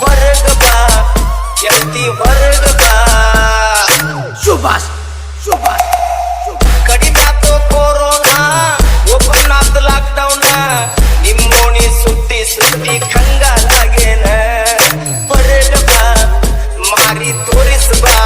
ಹೊರಗ ಬಾ ಎತ್ತಿ ಹೊರಗ ಬಾ. ಸುಭಾಷ್ ಸುಭಾಷ್ ಕಡಿಮೆ ಆತು ಕೊರೋನಾ ಓಪನ್ ಆತು ಲಾಕ್ ಡೌನ್ ನಿಮ್ಮೋಣಿ ಸುತ್ತಿ ಸುತ್ತಿ ಕಂಗಾಲಾಗೇನ. ಹೊರಗ ಬಾ ಮಾರಿ ತೋರಿಸ ಬಾ.